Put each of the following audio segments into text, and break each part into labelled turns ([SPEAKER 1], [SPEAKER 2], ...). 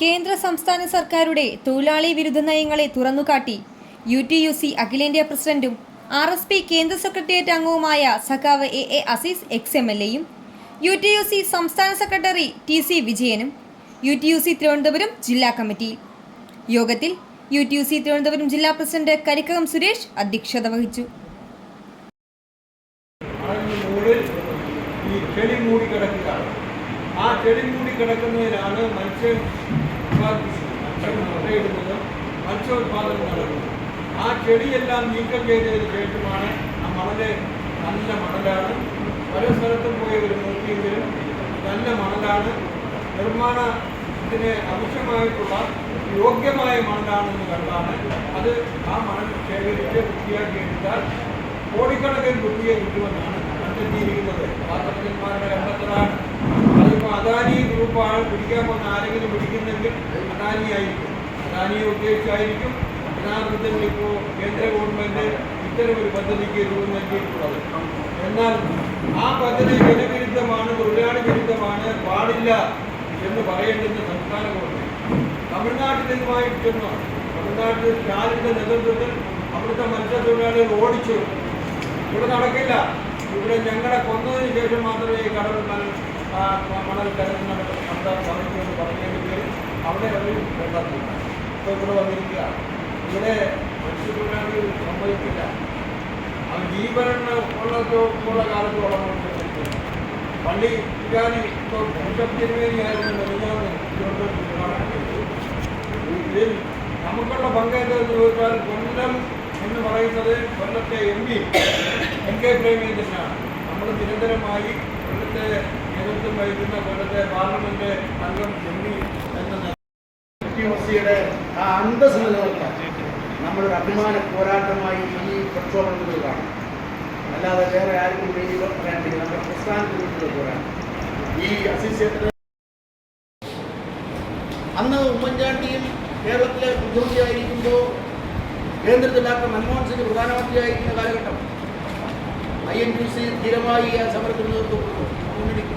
[SPEAKER 1] കേന്ദ്ര സംസ്ഥാന സർക്കാരുടെ തൊഴിലാളി വിരുദ്ധ നയങ്ങളെ തുറന്നുകാട്ടി യു ടി യു സി അഖിലേന്ത്യാ പ്രസിഡന്റും ആർ എസ് പി കേന്ദ്ര സെക്രട്ടേറിയറ്റ് അംഗവുമായ സഖാവ് A A Azeez ex M L എയും യു ടി യു സി സംസ്ഥാന സെക്രട്ടറി ടി സി വിജയനും U T U C Thiruvananthapuram ജില്ലാ കമ്മിറ്റി. യോഗത്തിൽ U T U C Thiruvananthapuram ജില്ലാ പ്രസിഡന്റ് കരിക്കകം സുരേഷ് അധ്യക്ഷത വഹിച്ചു.
[SPEAKER 2] ഈ ചെടി മൂടി ആ ചെടി മൂടി കിടക്കുന്നതിനാണ് മത്സ്യം മുട്ടയിടുന്നതും മത്സ്യോത്പാദനം നടക്കുന്നത്. ആ ചെടിയെല്ലാം നീക്കം ചെയ്തതിന് ശേഷമാണ് ആ മണൽ നല്ല മണലാണ്. പല സ്ഥലത്തും പോയി ഒരു നോക്കിയെങ്കിലും നല്ല മണലാണ്. നിർമ്മാണത്തിന് ആവശ്യമായിട്ടുള്ള യോഗ്യമായ മണലാണെന്ന് കണ്ടാണ്. അത് ആ മണൽ ശേഖരിച്ച് വൃത്തിയാക്കി എടുത്താൽ കോടിക്കണക്കിന് വൃത്തിയെ കിട്ടുമെന്നാണ് കണ്ടെത്തിയിരിക്കുന്നത്. പാത്രന്മാരുടെ കണ്ടെത്തലാണ് അതിപ്പോൾ അദാനി ഗ്രൂപ്പാണ് പിടിക്കാൻ പോകുന്ന ആരെങ്കിലും പിടിക്കുന്നെങ്കിൽ അദാനി ആയിരിക്കും അദാനിയെ ഉദ്ദേശിച്ചായിരിക്കും യഥാർത്ഥത്തിൽ ഇപ്പോൾ കേന്ദ്ര ഗവൺമെന്റ് ഇത്തരമൊരു പദ്ധതിക്ക് രൂപം നൽകിയിട്ടുള്ളത്. എന്നാൽ ആ പദ്ധതി ജനവിരുദ്ധമാണ് തൊഴിലാളി വിരുദ്ധമാണ് പാടില്ല എന്ന് പറയേണ്ടുന്ന സംസ്ഥാന ഗവൺമെന്റ്. തമിഴ്നാട്ടിൽ ഇതുമായി തമിഴ്നാട്ടിൽ സ്റ്റാലിന്റെ നേതൃത്വത്തിൽ അവിടുത്തെ മത്സ്യത്തൊഴിലാളികൾ ഓടിച്ചു ഇവിടെ നടക്കില്ല. ഇവിടെ ഞങ്ങളെ കൊന്നതിന് ശേഷം മാത്രമേ ഈ ആ, മണൽ നടത്താൻ സാധിക്കുമെന്ന് പറഞ്ഞതിന് പേരിൽ അവിടെ അവർ വെള്ളത്തില്ല ഇപ്പോൾ ഇവിടെ വന്നിരിക്കുക ഇവിടെ മത്സ്യത്തൊഴിലാളികൾ സംഭവിക്കില്ല. അത് ജീവന ഉള്ളതോ ഉള്ള കാലത്ത് സംഭവിക്കില്ല പള്ളി വികാരി ഇപ്പോൾ തിരുവേദിയായിരുന്നു മെലിഞ്ഞാന്ന് കാണാൻ ഇതിൽ നമുക്കുള്ള പങ്ക് എന്തെന്ന് ചോദിച്ചാൽ കൊല്ലം എന്ന് പറയുന്നത് കൊല്ലത്തെ എം പി എം കെ പ്രേമചന്ദ്രനാണ്. നമ്മൾ നിരന്തരമായി കൊല്ലത്തെ നേതൃത്വം വഹിക്കുന്ന കൊല്ലത്തെ പാർലമെന്റ് അംഗം എം പി
[SPEAKER 3] ആ അന്തസ് നിലനിർത്താൻ നമ്മളൊരു അഭിമാന പോരാട്ടമായി ഈ പ്രക്ഷോഭങ്ങൾ കാണും. അല്ലാതെ വേറെ ആർക്കും വേണ്ടി പറയാൻ പറ്റില്ല നമ്മുടെ പ്രസ്ഥാനത്തിന് വേണ്ടിയുള്ള പോരാട്ടം. ഈ അസിസ്റ്റത്തിന് അന്ന് ഉമ്മൻചാണ്ടിയും കേരളത്തിലെ മുഖ്യമന്ത്രിയായിരിക്കുമ്പോൾ കേന്ദ്രത്തിൽ ഡോക്ടർ മൻമോഹൻ സിംഗ് പ്രധാനമന്ത്രിയായിരിക്കുന്ന കാലഘട്ടം ഐ എൻ ടി സി ധീരമായി ആ സമരത്തിന് നേതൃത്വം മുന്നണിക്ക്.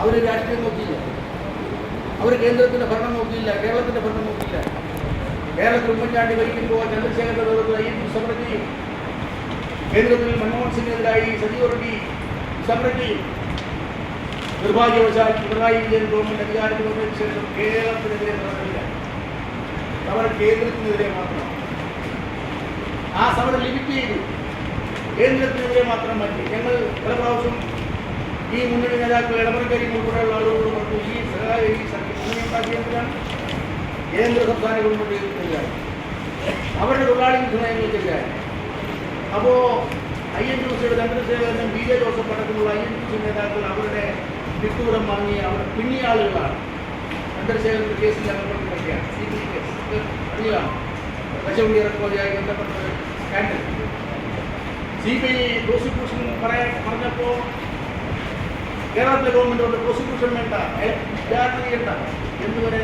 [SPEAKER 3] അവർ രാഷ്ട്രീയം നോക്കിയില്ല. അവർ കേന്ദ്രത്തിന്റെ ഭരണം നോക്കിയില്ല കേരളത്തിന്റെ ഭരണം നോക്കിയില്ല. കേരളത്തിൽ ഉമ്മൻചാണ്ടി ഭരിക്കുമ്പോൾ ചന്ദ്രശേഖരന്റെ നേതൃത്വത്തിൽ ഐ എൻ കേന്ദ്രത്തിൽ മൻമോഹൻ സിംഗിനെതിരായി സജീവ് റെഡ്ഡി സമരം ചെയ്യും നിർഭാഗ്യവശാൽ പിണറായി വിജയൻ ഗവൺമെന്റ് അധികാരത്തിൽ വന്നതിന് ശേഷം കേരളത്തിനെതിരെ നടന്നില്ല. സമരം കേന്ദ്രത്തിനെതിരെ മാത്രം. ആ സമരം ലിമിറ്റ് ചെയ്തു. കേന്ദ്രത്തിനെതിരെ മാത്രം മാറ്റി. ഞങ്ങൾ പല പ്രാവശ്യം ഈ മുന്നണി നേതാക്കൾ ഇടമറക്കരി ഉൾപ്പെടെയുള്ള ആളുകളോട് പറഞ്ഞു ഈ ഈ മുന്നണി ഉണ്ടാക്കിയതിനാണ് കേന്ദ്ര സംസ്ഥാന ഗവൺമെന്റുകൾക്കെതിരായി അവരുടെ തൊഴിലാളി നയങ്ങൾക്കെതിരായി അപ്പോൾ ഐ എൻ ടി സിയുടെ ചന്ദ്രശേഖരനും ബി ജെ ജോസഫ് അടക്കമുള്ള ഐ എൻ ടി സി നേതാക്കൾ അവരുടെ വിട്ടുകൂടം വാങ്ങി അവർ പിന്നിയ ആളുകളാണ് ചന്ദ്രശേഖരന്റെ കേസിൽ അകപ്പെട്ടിരിക്കുകയാണ് സി ബി കേസ്. ഇത് അറിയാം. കശുവണ്ടി ഇറക്കുമതിയായി ബന്ധപ്പെട്ട scandal. C B I prosecution പറയാൻ പറഞ്ഞപ്പോൾ കേരളത്തിലെ ഗവൺമെന്റോട് പ്രോസിക്യൂഷൻ വേണ്ട. വിചാരണ ചെയ്യണ്ട എന്നുവരെ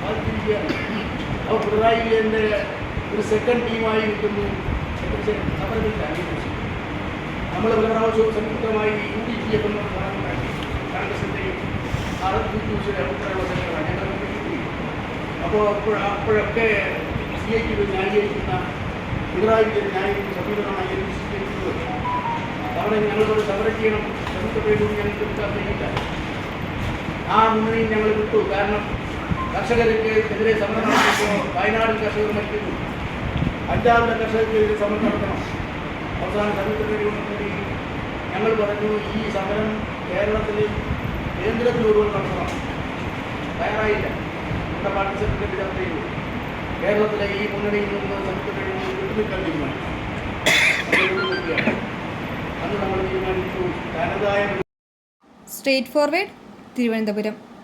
[SPEAKER 3] വാദിച്ചിരിക്കുകയാണ് അപ്പോൾ പിണറായി വിജയന്റെ ഒരു സെക്കൻഡ് ടീമായി നിൽക്കുന്നു. സമരമില്ല നമ്മൾ പല പ്രാവശ്യവും സംയുക്തമായി യു ഡി പി എഫ് എന്ന പ്രധാനമന്ത്രി സംഘടന ഞങ്ങൾ അപ്പോൾ അപ്പോൾ അപ്പോഴൊക്കെ സി ഐ ടി ന്യായീകരിക്കുന്ന പിണറായി വിജയൻ ന്യായീകരിക്കുന്ന സമീപനമായി സ്വീകരിക്കുന്നത് അവിടെ ഞങ്ങളോട് സമരം ചെയ്യണം. സംയുക്ത പേരും ഞങ്ങൾക്ക് എടുക്കാൻ കഴിയില്ല ആ മുന്നണി ഞങ്ങൾ വിട്ടു. കാരണം കർഷകർക്ക് എതിരെ സമരം നടത്തുമ്പോൾ വയനാടിൽ കർഷകർ മരിക്കുന്നു. അഞ്ചാറിലെ കർഷകർക്കെതിരെ സമരം നടത്തണം. അവസാന പേരും കൂടി ഞങ്ങൾ പറഞ്ഞു ഈ സമരം കേരളത്തിൽ കേന്ദ്രത്തിലൂടെ നടത്തണം. തയ്യാറായില്ല. നമ്മുടെ പാർട്ടി സെക്രട്ടറി ചർച്ച ചെയ്തു കേരളത്തിലെ ഈ മുന്നണിയിൽ നിന്ന് പേരും വിട്ടുനിൽക്കാൻ തീരുമാനിച്ചു അത് വിട്ടുനിൽക്കുകയാണ് അന്ന് നമ്മൾ തീരുമാനിച്ചു തനതായ
[SPEAKER 1] സ്ട്രേറ്റ് ഫോർവേഡ് തിരുവനന്തപുരം.